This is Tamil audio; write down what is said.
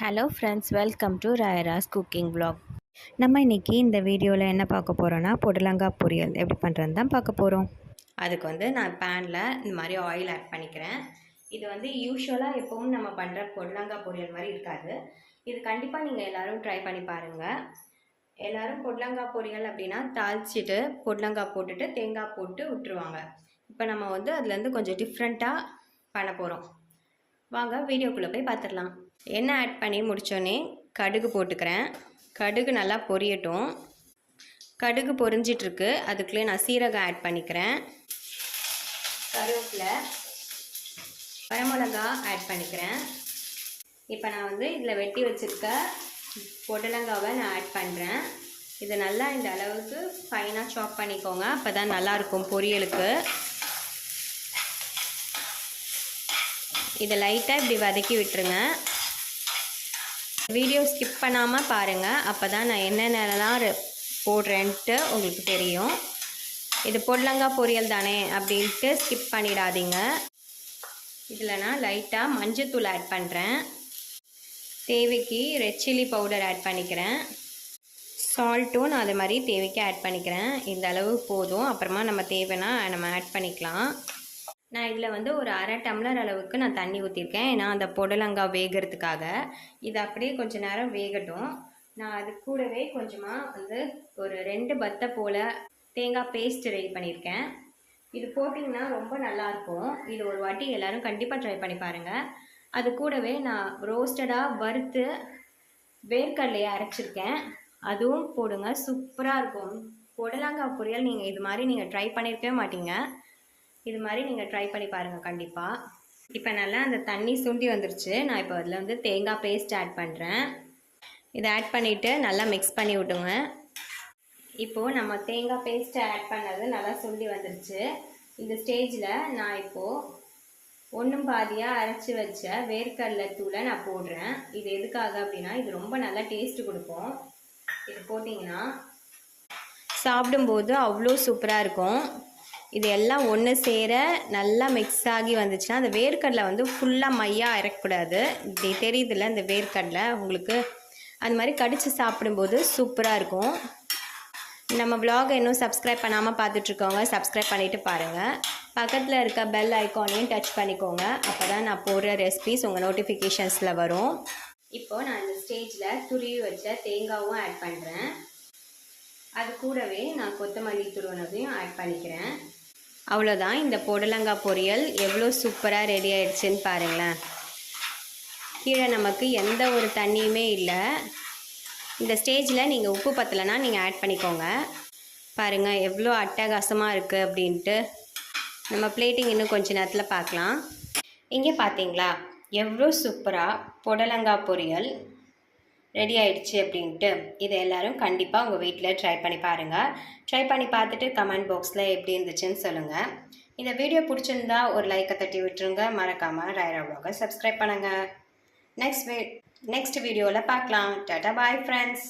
Hello friends welcome to Rayara's cooking vlog நம்ம இன்றைக்கி இந்த வீடியோவில் என்ன பார்க்க போகிறோன்னா பொடலங்காய் பொரியல். எப்படி பண்ணுறது தான் பார்க்க போகிறோம் அதுக்கு வந்து நான் பேனில் இந்த மாதிரி ஆயில் ஆட் பண்ணிக்கிறேன். இது வந்து யூஸ்வலாக எப்பவும் நம்ம பண்ணுற பொடலங்காய் பொரியல் மாதிரி இருக்காது. இது கண்டிப்பாக நீங்கள் எல்லோரும் ட்ரை பண்ணி பாருங்கள் எல்லோரும் பொடலங்காய் பொரியல் அப்படின்னா தாளிச்சிட்டு பொடலங்காய் போட்டுட்டு தேங்காய் போட்டு விட்டுருவாங்க. இப்போ நம்ம வந்து அதுலேருந்து கொஞ்சம் டிஃப்ரெண்ட்டாக பண்ண போகிறோம் வாங்க வீடியோக்குள்ளே போய் பார்த்துடலாம் எண்ணெய் ஆட் பண்ணி முடித்தோன்னே கடுகு போட்டுக்கிறேன். கடுகு நல்லா பொரியட்டும். கடுகு பொரிஞ்சிட்ருக்கு. அதுக்குள்ளே நான் சீரகம் ஆட் பண்ணிக்கிறேன். கருவேப்பிலை வரமிளகா ஆட் பண்ணிக்கிறேன். இப்போ நான் வந்து இதில் வெட்டி வச்சுருக்க பொடலங்காவை நான் ஆட் பண்ணுறேன் இது நல்லா இந்த அளவுக்கு ஃபைனாக சாப் பண்ணிக்கோங்க. அப்போ தான் நல்லாயிருக்கும் பொரியலுக்கு. இதை லைட்டாக இப்படி வதக்கி விட்டுருங்க. வீடியோ ஸ்கிப் பண்ணாமல் பாருங்கள் அப்போ தான் நான் என்னென்னலாம் போடுறேன்ட்டு உங்களுக்கு தெரியும். இது பொடலங்காய் பொரியல் தானே அப்படின்ட்டு ஸ்கிப் பண்ணிடாதீங்க. இதில் நான் லைட்டாக மஞ்சத்தூள் ஆட் பண்ணுறேன் தேவைக்கு ரெட் சில்லி பவுடர் ஆட் பண்ணிக்கிறேன். சால்ட்டும் நான் அது மாதிரி தேவைக்கு ஆட் பண்ணிக்கிறேன். இந்த அளவு போதும். அப்புறமா நம்ம தேவைன்னா நம்ம ஆட் பண்ணிக்கலாம். நான் இதில் வந்து ஒரு அரை டம்ளர் அளவுக்கு நான் தண்ணி ஊற்றிருக்கேன் ஏன்னா அந்த புடலங்காய் வேகிறதுக்காக. இது அப்படியே கொஞ்ச நேரம் வேகட்டும். நான் அது கூடவே கொஞ்சமாக வந்து ஒரு ரெண்டு பத்தை போல் தேங்காய் பேஸ்ட் ரெடி பண்ணியிருக்கேன் இது போட்டிங்கன்னா ரொம்ப நல்லாயிருக்கும் இது ஒரு வாட்டி எல்லோரும் கண்டிப்பாக ட்ரை பண்ணி பாருங்கள் அது கூடவே நான் ரோஸ்டடாக வறுத்து வேர்க்கடலையை அரைச்சிருக்கேன். அதுவும் போடுங்க. சூப்பராக இருக்கும். புடலங்காய் பொரியல் நீங்கள் இது மாதிரி நீங்கள் ட்ரை பண்ணியிருக்கவே மாட்டீங்க. இது மாதிரி நீங்கள் ட்ரை பண்ணி பாருங்கள் கண்டிப்பாக இப்போ நல்லா அந்த தண்ணி சுண்டி வந்துருச்சு. நான் இப்போ அதில் வந்து தேங்காய் பேஸ்ட் ஆட் பண்ணுறேன் இதை ஆட் பண்ணிவிட்டு நல்லா மிக்ஸ் பண்ணி விட்டுங்க இப்போது நம்ம தேங்காய் பேஸ்ட்டை ஆட் பண்ணது நல்லா சுண்டி வந்துருச்சு. இந்த ஸ்டேஜில் நான் இப்போது ஒன்றும் பாதியாக அரைச்சி வச்ச வேர்க்கடலை தூளை நான் போடுறேன். இது எதுக்காக அப்படின்னா இது ரொம்ப நல்லா டேஸ்ட் கொடுக்கும். இது போட்டிங்கன்னா சாப்பிடும்போது அவ்வளோ சூப்பராக இருக்கும். இது எல்லாம் ஒன்று சேர நல்லா மிக்ஸ் ஆகி வந்துச்சுன்னா அந்த வேர்க்கடலை வந்து ஃபுல்லாக மையாக இறக்கக்கூடாது இப்படி தெரியுதுல்ல இந்த வேர்க்கடலை. உங்களுக்கு அந்த மாதிரி கடித்து சாப்பிடும்போது சூப்பராக இருக்கும். நம்ம vlog இன்னும் சப்ஸ்கிரைப் பண்ணாமல் பார்த்துட்ருக்கவங்க சப்ஸ்கிரைப் பண்ணிவிட்டு பாருங்கள் பக்கத்தில் இருக்க பெல் ஐக்கானையும் டச் பண்ணிக்கோங்க. அப்போ தான் நான் போடுற ரெசிபிஸ் உங்கள் நோட்டிஃபிகேஷன்ஸில் வரும். இப்போது நான் இந்த ஸ்டேஜில் துருவி வச்ச தேங்காவும் ஆட் பண்ணுறேன் அது கூடவே நான் கொத்தமல்லி துருவனதையும் ஆட் பண்ணிக்கிறேன். அவ்வளோதான். இந்த புடலங்காய் பொரியல் எவ்வளோ சூப்பராக ரெடி ஆயிடுச்சுன்னு பாருங்களேன். கீழே நமக்கு எந்த ஒரு தண்ணியுமே இல்லை. இந்த ஸ்டேஜில் நீங்கள் உப்பு பத்தலைன்னா நீங்கள் ஆட் பண்ணிக்கோங்க. பாருங்கள் எவ்வளோ அட்டகாசமாக இருக்குது அப்படின்ட்டு. நம்ம பிளேட்டிங் இன்னும் கொஞ்ச நேரத்தில் பார்க்கலாம். இங்கே பார்த்தீங்களா எவ்வளோ சூப்பராக புடலங்காய் பொரியல். ரெடி ஆயிடுச்சு அப்படின்ட்டு இதை எல்லோரும் கண்டிப்பாக உங்கள் வீட்டில் ட்ரை பண்ணி பாருங்கள் ட்ரை பண்ணி பார்த்துட்டு கமெண்ட் பாக்ஸில் எப்படி இருந்துச்சுன்னு சொல்லுங்கள் இந்த வீடியோ பிடிச்சிருந்தா ஒரு லைக்கை தட்டி விட்டுருங்க. மறக்காமல் ராயரா vlog-அ சப்ஸ்கிரைப் பண்ணுங்கள் நெக்ஸ்ட் வீ நெக்ஸ்ட் வீடியோவில் பார்க்கலாம். Tata bye friends